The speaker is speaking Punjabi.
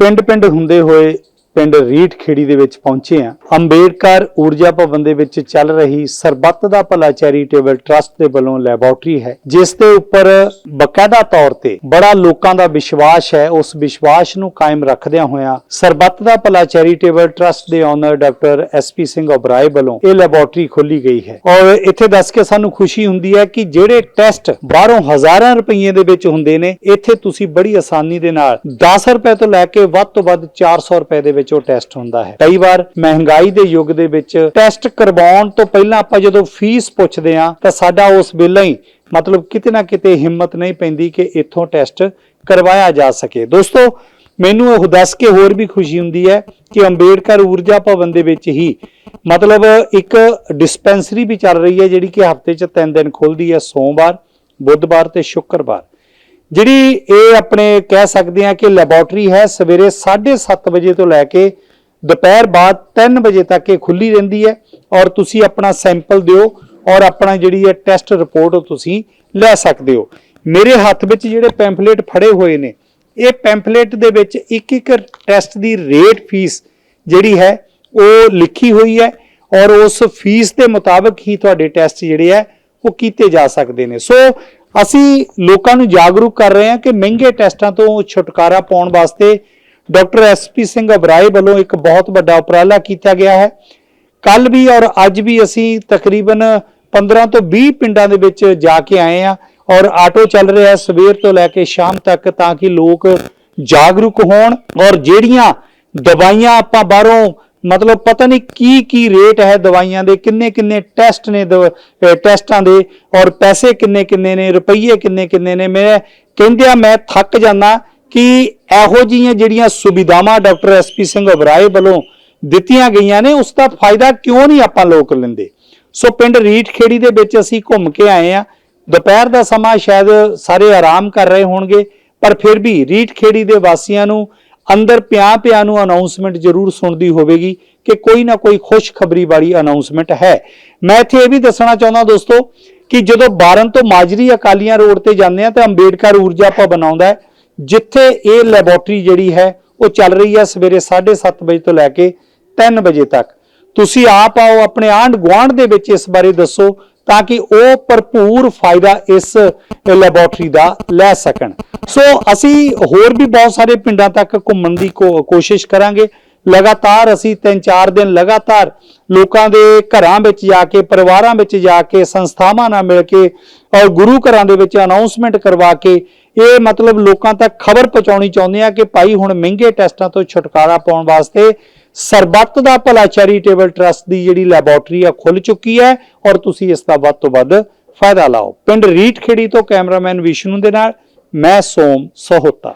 ਪਿੰਡ-ਪਿੰਡ ਹੁੰਦੇ ਹੋਏ ਪਿੰਡ ਰੀਠ ਖੇੜੀ ਦੇ ਵਿੱਚ ਪਹੁੰਚੇ ਆ ਅੰਬੇਡਕਰ ਊਰਜਾ ਭਵਨ ਦੇ ਵਿੱਚ ਚੱਲ ਰਹੀ ਸਰਬੱਤ ਦਾ ਭਲਾ ਚੈਰੀਟੇਬਲ ਟਰਸਟ ਦੇ ਵੱਲੋਂ ਲੈਬੋਰਟਰੀ ਹੈ, ਜਿਸ ਦੇ ਉੱਪਰ ਬਕਾਇਦਾ ਤੌਰ ਤੇ ਬੜਾ ਲੋਕਾਂ ਦਾ ਵਿਸ਼ਵਾਸ ਹੈ। ਉਸ ਵਿਸ਼ਵਾਸ ਨੂੰ ਕਾਇਮ ਰੱਖਦਿਆਂ ਹੋਇਆਂ ਸਰਬੱਤ ਦਾ ਭਲਾ ਚੈਰੀਟੇਬਲ ਟਰਸਟ ਦੇ owner doctor SP Singh Oberoi ਵੱਲੋਂ ਇਹ ਲੈਬੋਰਟਰੀ ਖੋਲੀ ਗਈ ਹੈ। ਔਰ ਇੱਥੇ ਦੱਸ ਕੇ ਸਾਨੂੰ ਖੁਸ਼ੀ ਹੁੰਦੀ ਹੈ ਕਿ ਜਿਹੜੇ ਟੈਸਟ ਬਾਹਰੋਂ ਹਜ਼ਾਰਾਂ ਰੁਪਏ ਦੇ ਵਿੱਚ ਹੁੰਦੇ ਨੇ, ਇੱਥੇ ਤੁਸੀਂ ਬੜੀ ਆਸਾਨੀ ਦੇ ਨਾਲ 10 ਰੁਪਏ ਤੋਂ ਲੈ ਕੇ ਵੱਧ ਤੋਂ ਵੱਧ 400 ਰੁਪਏ ਦੇ ਵਿੱਚ ਉਹ ਟੈਸਟ ਹੁੰਦਾ ਹੈ। ਕਈ ਵਾਰ ਮਹਿੰਗਾਈ ਦੇ ਯੁੱਗ ਦੇ ਵਿੱਚ ਟੈਸਟ ਕਰਵਾਉਣ ਤੋਂ ਪਹਿਲਾਂ ਆਪਾਂ ਜਦੋਂ ਫੀਸ ਪੁੱਛਦੇ ਹਾਂ, ਤਾਂ ਸਾਡਾ ਉਸ ਵੇਲੇ ਹੀ ਮਤਲਬ ਕਿਤੇ ਨਾ ਕਿਤੇ ਹਿੰਮਤ ਨਹੀਂ ਪੈਂਦੀ ਕਿ ਇੱਥੋਂ ਟੈਸਟ ਕਰਵਾਇਆ ਜਾ ਸਕੇ। ਦੋਸਤੋ, ਮੈਨੂੰ ਇਹ ਦੱਸ ਕੇ ਹੋਰ ਵੀ ਖੁਸ਼ੀ ਹੁੰਦੀ ਹੈ ਕਿ ਅੰਬੇਡਕਰ ਊਰਜਾ ਭਵਨ ਦੇ ਵਿੱਚ ਹੀ ਮਤਲਬ ਇੱਕ ਡਿਸਪੈਂਸਰੀ ਵੀ ਚੱਲ ਰਹੀ ਹੈ, ਜਿਹੜੀ ਕਿ ਹਫ਼ਤੇ 'ਚ 3 ਦਿਨ ਖੁੱਲਦੀ ਹੈ, ਸੋਮਵਾਰ, ਬੁੱਧਵਾਰ ਤੇ ਸ਼ੁੱਕਰਵਾਰ। ਜਿਹੜੀ ਇਹ ਆਪਣੇ ਕਹਿ ਸਕਦੇ ਆ ਕਿ ਲੈਬੋਰਟਰੀ ਹੈ, ਸਵੇਰੇ 7:30 ਵਜੇ ਤੋਂ ਲੈ ਕੇ ਦੁਪਹਿਰ ਬਾਅਦ 3 ਵਜੇ ਤੱਕ ਇਹ ਖੁੱਲੀ ਰਹਿੰਦੀ ਹੈ ਔਰ ਤੁਸੀਂ ਆਪਣਾ ਸੈਂਪਲ ਦਿਓ ਔਰ ਆਪਣਾ ਜਿਹੜੀ ਹੈ ਟੈਸਟ ਰਿਪੋਰਟ ਉਹ ਤੁਸੀਂ ਲੈ ਸਕਦੇ ਹੋ। ਮੇਰੇ ਹੱਥ ਵਿੱਚ ਜਿਹੜੇ ਪੈਂਫਲੇਟ ਫੜੇ ਹੋਏ ਨੇ, ਇਹ ਪੈਂਫਲੇਟ ਦੇ ਵਿੱਚ ਇੱਕ ਇੱਕ ਟੈਸਟ ਦੀ ਰੇਟ ਫੀਸ ਜਿਹੜੀ ਹੈ ਉਹ ਲਿਖੀ ਹੋਈ ਹੈ ਔਰ ਉਸ ਫੀਸ ਦੇ ਮੁਤਾਬਕ ਹੀ ਤੁਹਾਡੇ ਟੈਸਟ ਜਿਹੜੇ ਹੈ ਉਹ ਕੀਤੇ ਜਾ ਸਕਦੇ ਨੇ। ਸੋ ਅਸੀਂ ਲੋਕਾਂ ਨੂੰ ਜਾਗਰੂਕ ਕਰ ਰਹੇ ਹਾਂ ਕਿ ਮਹਿੰਗੇ ਟੈਸਟਾਂ ਤੋਂ ਛੁਟਕਾਰਾ ਪਾਉਣ ਵਾਸਤੇ ਡਾਕਟਰ ਐਸਪੀ ਸਿੰਘ ਅਬਰਾਏ ਵੱਲੋਂ ਇੱਕ ਬਹੁਤ ਵੱਡਾ ਉਪਰਾਲਾ ਕੀਤਾ ਗਿਆ ਹੈ। ਕੱਲ ਵੀ ਔਰ ਅੱਜ ਵੀ ਅਸੀਂ ਤਕਰੀਬਨ 15 ਤੋਂ 20 ਪਿੰਡਾਂ ਦੇ ਵਿੱਚ ਜਾ ਕੇ ਆਏ ਆ ਔਰ ਆਟੋ ਚੱਲ ਰਿਹਾ ਹੈ ਸਵੇਰ ਤੋਂ ਲੈ ਕੇ ਸ਼ਾਮ ਤੱਕ ਤਾਂ ਕਿ ਲੋਕ ਜਾਗਰੂਕ ਹੋਣ ਔਰ ਜਿਹੜੀਆਂ ਦਵਾਈਆਂ ਆਪਾਂ ਬਾਹਰੋਂ ਮਤਲਬ ਪਤਾ ਨਹੀਂ ਕੀ ਕੀ ਰੇਟ ਹੈ ਦਵਾਈਆਂ ਦੇ, ਕਿੰਨੇ ਕਿੰਨੇ ਟੈਸਟ ਨੇ ਦਵ- ਟੈਸਟਾਂ ਦੇ ਔਰ ਪੈਸੇ ਕਿੰਨੇ ਕਿੰਨੇ ਨੇ, ਰੁਪਈਏ ਕਿੰਨੇ ਕਿੰਨੇ ਨੇ। ਮੈਂ ਕਹਿੰਦਿਆਂ ਮੈਂ ਥੱਕ ਜਾਂਦਾ ਕਿ ਇਹੋ ਜਿਹੀਆਂ ਜਿਹੜੀਆਂ ਸੁਵਿਧਾਵਾਂ ਡਾਕਟਰ ਐਸਪੀ ਸਿੰਘ ਅਬਰਾਏ ਵੱਲੋਂ ਦਿੱਤੀਆਂ ਗਈਆਂ ਨੇ, ਉਸ ਦਾ ਫਾਇਦਾ ਕਿਉਂ ਨਹੀਂ ਆਪਾਂ ਲੋਕ ਲੈਂਦੇ? ਸੋ ਪਿੰਡ ਰੀਠਖੇੜੀ ਦੇ ਵਿੱਚ ਅਸੀਂ ਘੁੰਮ ਕੇ ਆਏ ਆ ਦੁਪਹਿਰ ਦਾ ਸਮਾਂ ਸ਼ਾਇਦ ਸਾਰੇ ਆਰਾਮ ਕਰ ਰਹੇ ਹੋਣਗੇ, ਪਰ ਫਿਰ ਵੀ ਰੀਠਖੇੜੀ ਦੇ ਵਾਸੀਆਂ ਨੂੰ ਅੰਦਰ ਪਿਆ ਪਿਆ ਨੂੰ ਅਨਾਉਂਸਮੈਂਟ ਜ਼ਰੂਰ ਸੁਣਦੀ ਹੋਵੇਗੀ ਕਿ ਕੋਈ ਨਾ ਕੋਈ ਖੁਸ਼ਖਬਰੀ ਵਾਲੀ ਅਨਾਉਂਸਮੈਂਟ ਹੈ। ਮੈਂ ਇੱਥੇ ਇਹ ਵੀ ਦੱਸਣਾ ਚਾਹੁੰਦਾ ਦੋਸਤੋ ਕਿ ਜਦੋਂ ਬਾਰਨ ਤੋਂ ਮਾਜਰੀ ਅਕਾਲੀਆਂ ਰੋਡ ਤੇ ਜਾਂਦੇ ਆ ਤਾਂ ਅੰਬੇਡਕਰ ਊਰਜਾ ਭਵਨ ਆਉਂਦਾ ਜਿੱਥੇ ਇਹ ਲੈਬੋਰਟਰੀ ਜਿਹੜੀ ਹੈ, ਉਹ ਚੱਲ ਰਹੀ ਹੈ ਸਵੇਰੇ 7:30 ਵਜੇ ਤੋਂ ਲੈ ਕੇ 3 ਵਜੇ ਤੱਕ। ਤੁਸੀਂ ਆਪ ਆਓ, ਆਪਣੇ ਆਂਢ ਗੁਆਂਢ ਦੇ ਵਿੱਚ ਇਸ ਬਾਰੇ ਦੱਸੋ ਤਾਂ ਕਿ ਉਹ ਭਰਪੂਰ ਫਾਇਦਾ ਇਸ ਲੈਬੋਰਟਰੀ ਦਾ ਲੈ ਸਕਣ। ਸੋ ਅਸੀਂ ਹੋਰ ਵੀ ਬਹੁਤ ਸਾਰੇ ਪਿੰਡਾਂ ਤੱਕ ਘੁੰਮਣ ਦੀ ਕੋ- ਕੋਸ਼ਿਸ਼ ਕਰਾਂਗੇ। ਲਗਾਤਾਰ ਅਸੀਂ 3-4 ਦਿਨ ਲਗਾਤਾਰ ਲੋਕਾਂ ਦੇ ਘਰਾਂ ਵਿੱਚ ਜਾ ਕੇ, ਪਰਿਵਾਰਾਂ ਵਿੱਚ ਜਾ ਕੇ, ਸੰਸਥਾਵਾਂ ਨਾਲ ਮਿਲ ਕੇ ਔਰ ਗੁਰੂ ਘਰਾਂ ਦੇ ਵਿੱਚ ਅਨਾਉਂਸਮੈਂਟ ਕਰਵਾ ਕੇ ਇਹ ਮਤਲਬ ਲੋਕਾਂ ਤੱਕ ਖਬਰ ਪਹੁੰਚਾਉਣੀ ਚਾਹੁੰਦੇ ਆ ਕਿ ਭਾਈ ਹੁਣ ਮਹਿੰਗੇ ਟੈਸਟਾਂ ਤੋਂ ਛੁਟਕਾਰਾ ਪਾਉਣ ਵਾਸਤੇ ਸਰਬੱਤ ਦਾ ਭਲਾ ਚੈਰੀਟੇਬਲ ਟਰਸਟ ਦੀ ਜਿਹੜੀ ਲੈਬੋਰਟਰੀ ਆ ਖੁੱਲ ਚੁੱਕੀ ਹੈ ਔਰ ਤੁਸੀਂ ਇਸ ਦਾ ਵੱਧ ਤੋਂ ਵੱਧ ਫਾਇਦਾ ਲਾਓ। ਪਿੰਡ ਰੀਠਖੇੜੀ ਤੋਂ ਕੈਮਰਾਮੈਨ ਵਿਸ਼ਨੂੰ ਦੇ ਨਾਲ, ਮੈਂ ਸੋਮ ਸਹੋਤਾ।